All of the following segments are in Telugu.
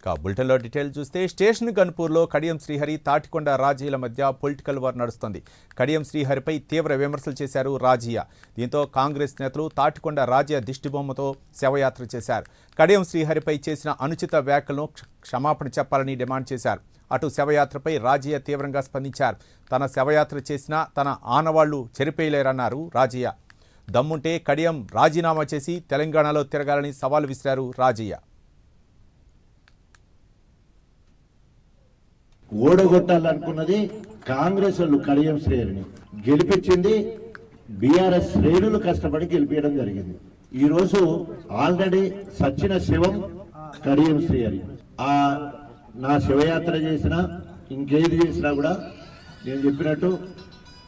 ఇక బులెటిన్లో డీటెయిల్ చూస్తే స్టేషన్ గన్పూర్లో కడియం శ్రీహరి తాటికొండ రాజీల మధ్య పొలిటికల్ వార్ నడుస్తుంది. కడియం శ్రీహరిపై తీవ్ర విమర్శలు చేశారు రాజీయ. దీంతో కాంగ్రెస్ నేతలు తాటికొండ రాజీయ దిష్టిబొమ్మతో శవయాత్ర చేశారు. కడియం శ్రీహరిపై చేసిన అనుచిత వ్యాఖ్యలను క్షమాపణ చెప్పాలని డిమాండ్ చేశారు. అటు శవయాత్రపై రాజీయ తీవ్రంగా స్పందించారు. తన శవయాత్ర చేసినా తన ఆనవాళ్ళు చెరిపేయలేరన్నారు రాజీయ. దమ్ముంటే కడియం రాజీనామా చేసి తెలంగాణలో తిరగాలని సవాల్ విసిరారు రాజయ్య ఓడగొట్టాలనుకున్నది కాంగ్రెస్ వాళ్ళు కడియం శ్రేణిని. గెలిపించింది బీఆర్ఎస్ శ్రేణులు కష్టపడి గెలిపించడం జరిగింది. ఈరోజు ఆల్రెడీ సచ్చిన శివం కడియం శ్రీహరి ఆ నా శివయాత్ర చేసినా ఇంకేది చేసినా కూడా నేను చెప్పినట్టు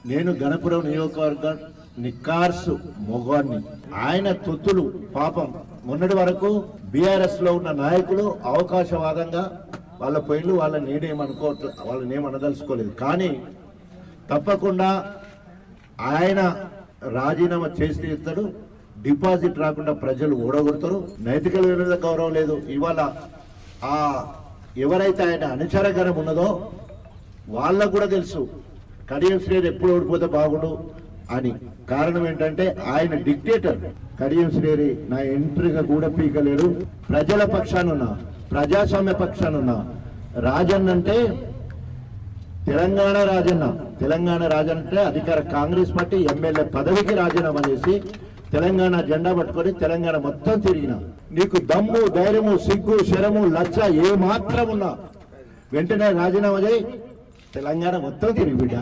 నేను గణపురం నియోజకవర్గం నిక్కార్సు మొగాన్ని. ఆయన తొత్తులు పాపం. మొన్నటి వరకు బీఆర్ఎస్లో ఉన్న నాయకులు అవకాశవాదంగా వాళ్ళ పోయిన్లు వాళ్ళని నేనేమనుకోవట్లే వాళ్ళని ఏమనదలుచుకోలేదు కానీ తప్పకుండా ఆయన రాజీనామా చేసి ఇస్తాడు డిపాజిట్ రాకుండా ప్రజలు ఓడగొడతారు. నైతిక విలువల గౌరవం లేదు. ఇవాళ ఆ ఎవరైతే ఆయన అనుచరగరం ఉన్నదో వాళ్ళకు కూడా తెలుసు కడియం శ్రేణి ఎప్పుడు ఓడిపోతే బాగుండు అని. కారణం ఏంటంటే ఆయన డిక్టేటర్. కడియం శ్రేణి నా ఎంట్రీగా కూడా పీకలేడు. ప్రజల పక్షానున్నా ప్రజాస్వామ్య పక్షానున్నా రాజన్ అంటే తెలంగాణ రాజన్న. తెలంగాణ రాజన్ అంటే అధికార కాంగ్రెస్ పార్టీ ఎమ్మెల్యే పదవికి రాజీనామా చేసి తెలంగాణ జెండా పట్టుకొని తెలంగాణ మొత్తం తిరిగిన. నీకు దమ్ము ధైర్యము సిగ్గు శరము లచ్చ ఏ మాత్రం ఉన్నా. వెంటనే రాజీనామా చేయి. తెలంగాణ మొత్తం తిరిగి బిడ్డ.